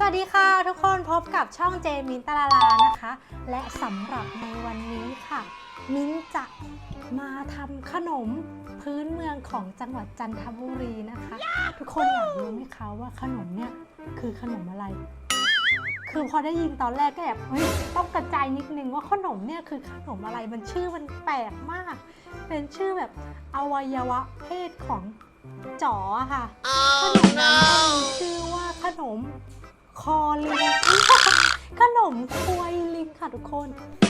สวัสดีค่ะ ทุกคนพบกับช่องเจมินตลาลานะคะ และสำหรับในวันนี้ค่ะ มิ้นจะมาทำขนมพื้นเมืองของจังหวัดจันทบุรีนะคะ ทุกคนอยากรู้ไหมคะว่าขนมเนี่ยคือขนมอะไร คือพอได้ยินตอนแรกก็แบบเฮ้ยต้องกระจายนิดนึงว่าขนมเนี่ยคือขนมอะไรมันชื่อมันแปลกมาก เป็นชื่อแบบอวัยวะเพศของจ๋ออะค่ะ ขนมนั้นก็มีชื่อว่าขนม คอลิง ขนมควยลิงค่ะทุกคน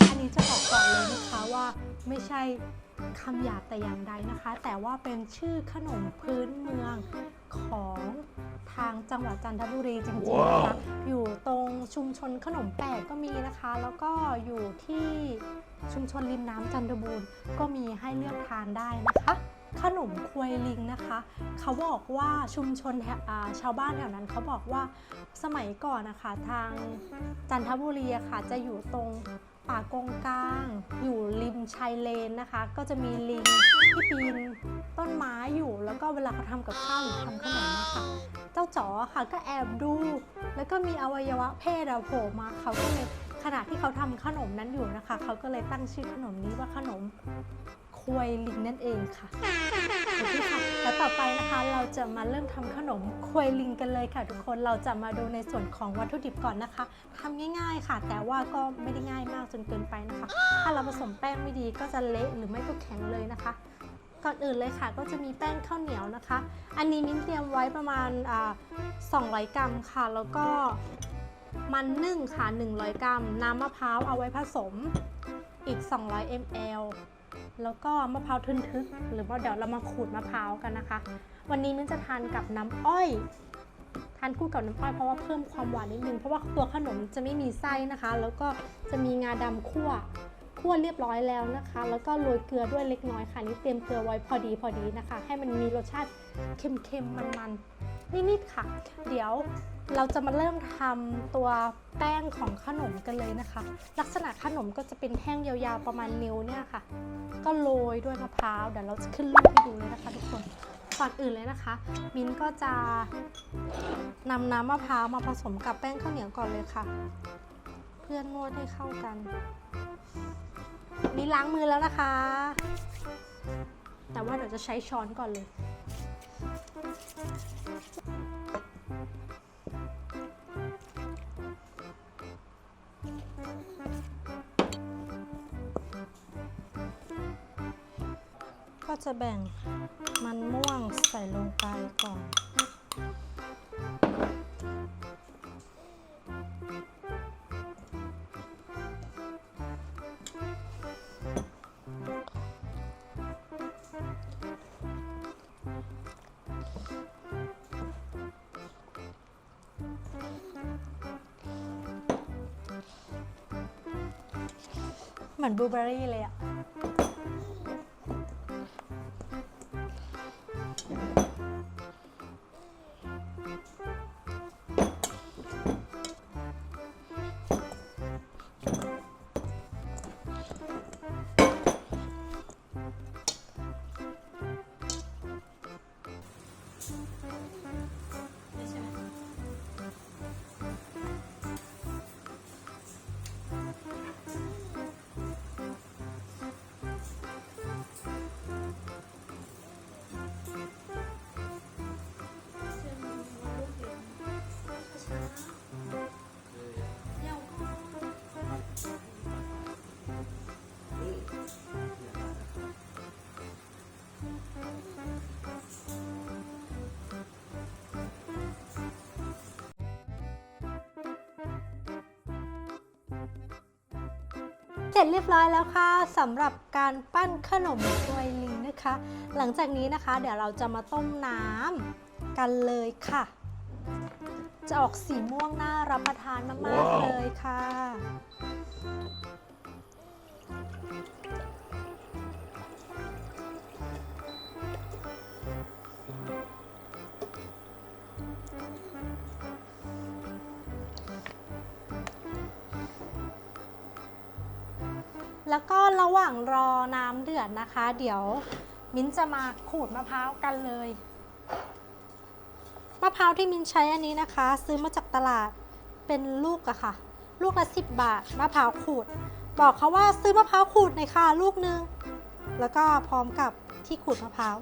อันนี้จะบอกก่อนเลยนะคะว่าไม่ใช่คำหยาบแต่อย่างใดนะคะ แต่ว่าเป็นชื่อขนมพื้นเมืองของทางจังหวัดจันทบุรีจริงๆนะคะ อยู่ตรงชุมชนขนมแปลกก็มีนะคะ แล้วก็อยู่ที่ชุมชนริมน้ำจันทบูรณ์ก็มีให้เลือกทานได้นะคะ ขนมควยลิงนะคะ เขาบอกว่าชุมชนาชาวบ้านแถวนั้นเขาบอกว่าสมัยก่อนนะคะทางจันทบุรีค่ะ จะอยู่ตรงป่ากงกลาง อยู่ริมชายเลนนะคะ ก็จะมีลิงที่ปีนต้นไม้อยู่ แล้วก็เวลาเขาทำกับข้าวหรือทำขนมอะคะเจ้าจ๋อค่ะก็แอบดู แล้วก็มีอวัยวะเพศอะโผล่มาเขาก็เลยขณะที่เขาทำขนมนั้นอยู่นะคะ เขาก็เลยตั้งชื่อขนมนี้ว่าขนม ควยลิงนั่นเองค่ะโอเคค่ะแล้วต่อไปนะคะเราจะมาเริ่มทำขนมควยลิงกันเลยค่ะ ทุกคนเราจะมาดูในส่วนของวัตถุดิบก่อนนะคะทำง่าย ๆค่ะ แต่ว่าก็ไม่ได้ง่ายมากจนเกินไปนะคะ ถ้าเราผสมแป้งไม่ดีก็จะเละหรือไม่ก็แข็งเลยนะคะก่อนอื่นเลยค่ะ ก็จะมีแป้งข้าวเหนียวนะคะ อันนี้มิ้นเตรียมไว้ประมาณอ่า200 กรัมค่ะ แล้วก็มันนึ่งค่ะ 100 กรัม น้ำมะพร้าวเอาไว้ผสมอีก 200 ml แล้วก็มะพร้าวทึนทึก หรือว่าเดี๋ยวเรามาขูดมะพร้าวกันนะคะ วันนี้มิ้นจะทานกับน้ำอ้อยทานคู่กับน้ำอ้อยเพราะว่าเพิ่มความหวานนิดนึงเพราะว่าตัวขนมจะไม่มีไส้นะคะ แล้วก็จะมีงาดำคั่วคั่วเรียบร้อยแล้วนะคะ แล้วก็โรยเกลือด้วยเล็กน้อยค่ะนี่เตรียมเกลือไว้พอดีพอดีนะคะ ให้มันมีรสชาติเค็มๆมันๆนิดๆค่ะ เดี๋ยว เราจะมาเริ่มทำตัวแป้งของขนมกันเลยนะคะ ลักษณะขนมก็จะเป็นแท่งยาวๆประมาณนิ้วเนี่ยค่ะ ก็โรยด้วยมะพร้าวเดี๋ยวเราจะขึ้นรูปให้ดูเลยนะคะทุกคนก่อนอื่นเลยนะคะ มิ้นก็จะนำน้ำมะพร้าวมาผสมกับแป้งข้าวเหนียวก่อนเลยค่ะ เพื่อนนวดให้เข้ากันนี่ล้างมือแล้วนะคะ แต่ว่าเดี๋ยวจะใช้ช้อนก่อนเลย จะแบ่งมันม่วงใส่ลงไปก่อน เหมือนบลูเบอร์รี่เลยอะ ร็จเรียบร้อยแล้วค่ะสำหรับการปั้นขนมกล้วยลิงนะคะ หลังจากนี้นะคะ เดี๋ยวเราจะมาต้มน้ำกันเลยค่ะ จะออกสีม่วงน่ารับประทานมากๆเลยค่ะ แล้วก็ระหว่างรอน้ำเดือดนะคะ เดี๋ยวมิ้นจะมาขูดมะพร้าวกันเลยมะพร้าวที่มิ้นใช้อันนี้นะคะ ซื้อมาจากตลาดเป็นลูกอะค่ะ ลูกละสิบบาทมะพร้าวขูด บอกเขาว่าซื้อมะพร้าวขูดหน่อยค่ะลูกนึง แล้วก็พร้อมกับที่ขูดมะพร้าว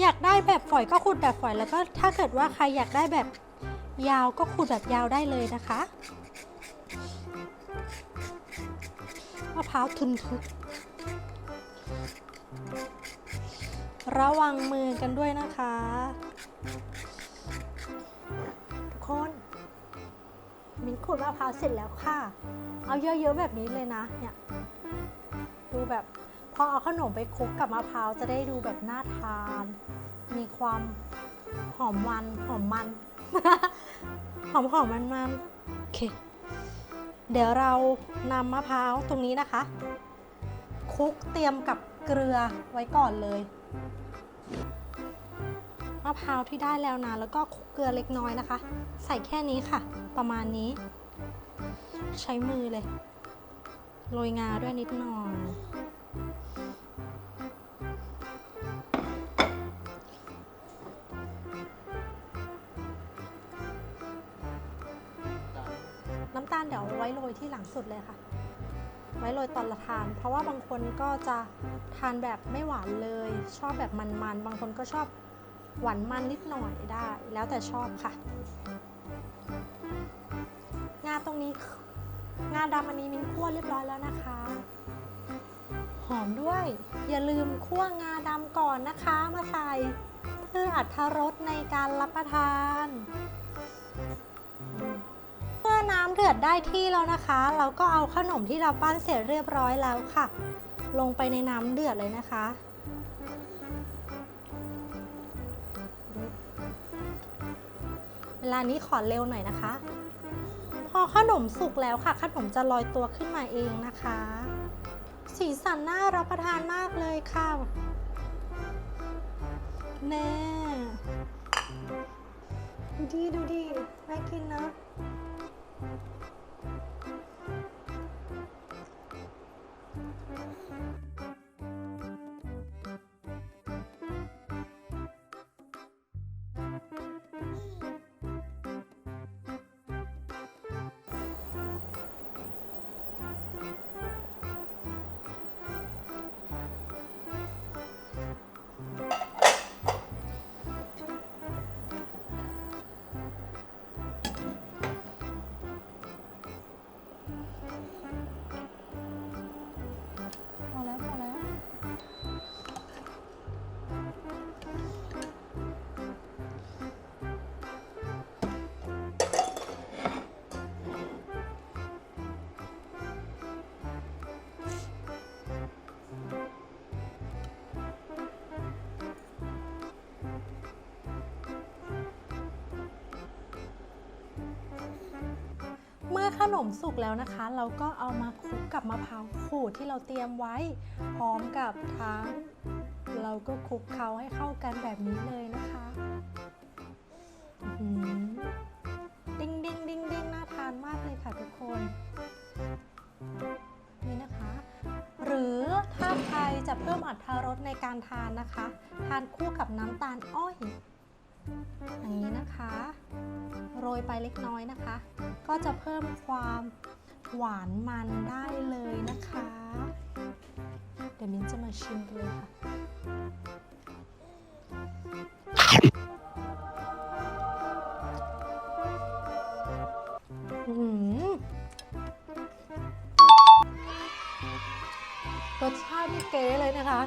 อยากได้แบบฝอยก็ขูดแบบฝอยแล้วก็ถ้าเกิดว่าใครอยากได้แบบ ยาวก็ขูดแบบยาวได้เลยนะคะมะพร้าวทุนทุกระวังมือกันด้วยนะคะทุกคนมิ้นขูดมะพร้าวเสร็จแล้วค่ะ เอาเยอะๆแบบนี้เลยนะเนี่ยดูแบบพอเอาขนมไปคลุกกับมะพร้าวจะได้ดูแบบน่าทาน มีความหอมมันหอมมัน หอมหอมมันมันโอเค เดี๋ยวเรานำมะพร้าวตรงนี้นะคะคลุกเตรียมกับเกลือไว้ก่อนเลย มะพร้าวที่ได้แล้วนะ แล้วก็คลุกเกลือเล็กน้อยนะคะ ใส่แค่นี้ค่ะ ประมาณนี้ ใช้มือเลย โรยงาด้วยนิดหน่อย ยที่หลังสุดเลยค่ะ ไว้โรยตอนละทาน เพราะว่าบางคนก็จะทานแบบไม่หวานเลย ชอบแบบมันๆ บางคนก็ชอบหวานมันนิดหน่อยได้ แล้วแต่ชอบค่ะ งาตรงนี้ งาดำอันนี้มิ้นคั่วเรียบร้อยแล้วนะคะ หอมด้วย อย่าลืมคั่วงาดำก่อนนะคะ มาใส่เพื่ออัตรสในการรับประทาน ดได้ที่แล้วนะคะ เราก็เอาขนมที่เราปั้นเสร็จเรียบร้อยแล้วค่ะ ลงไปในน้ำเดือดเลยนะคะ เวลานี้ขอเร็วหน่อยนะคะ พอขนมสุกแล้วค่ะ ขนมจะลอยตัวขึ้นมาเองนะคะ สีสันน่ารับประทานมากเลยค่ะแน่ดูดิดูดิน่ากินนะ Mm-hmm. นมสุกแล้วนะคะ เราก็เอามาคลุกกับมะพร้าวขูดที่เราเตรียมไว้ พร้อมกับทั้งเราก็คลุกเคล้าให้เข้ากันแบบนี้เลยนะคะหือดิ้งดิ้งดิ้งดิ้งน่าทานมากเลยค่ะทุกคนนี่นะคะ หรือถ้าใครจะเพิ่มอรรถรสในการทานนะคะ ทานคู่กับน้ำตาลอ้อย อย่างนี้นะคะ โรยไปเล็กน้อยนะคะ ก็จะเพิ่มความหวานมันได้เลยนะคะ เดี๋ยวมิ้นจะมาชิมกันเลยค่ะรสชาตินี่เก๋เลยนะคะ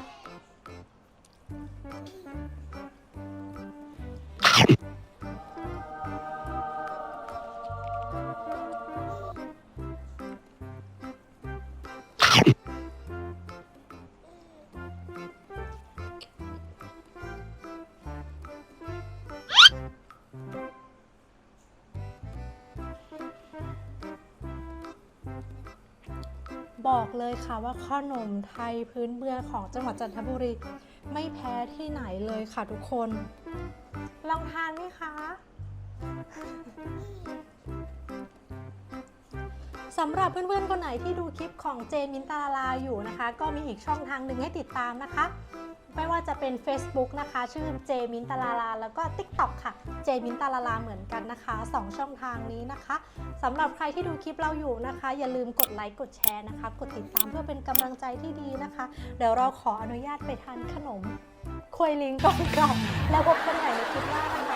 บอกเลยค่ะว่าขนมไทยพื้นเมืองของจังหวัดจันทบุรี ไม่แพ้ที่ไหนเลยค่ะทุกคน ลองทานไหมคะ สำหรับเพื่อนๆคนไหนที่ดูคลิปของเจมินตาลาลาอยู่นะคะ ก็มีอีกช่องทางหนึ่งให้ติดตามนะคะ ไม่ว่าจะเป็น Facebook นะคะ ชื่อเจมินตาลาลา แล้วก็ TikTok ค่ะ เจมินตาลาลาเหมือนกันนะคะ 2 ช่องทางนี้นะคะสำหรับใครที่ดูคลิปเราอยู่นะคะ อย่าลืมกดไลค์กดแชร์นะคะ กดติดตามเพื่อเป็นกำลังใจที่ดีนะคะ เดี๋ยวเราขออนุญาตไปทานขนมควยลิงก่อนค่ะแล้วพบกันใหม่ในคลิปหน้านะคะ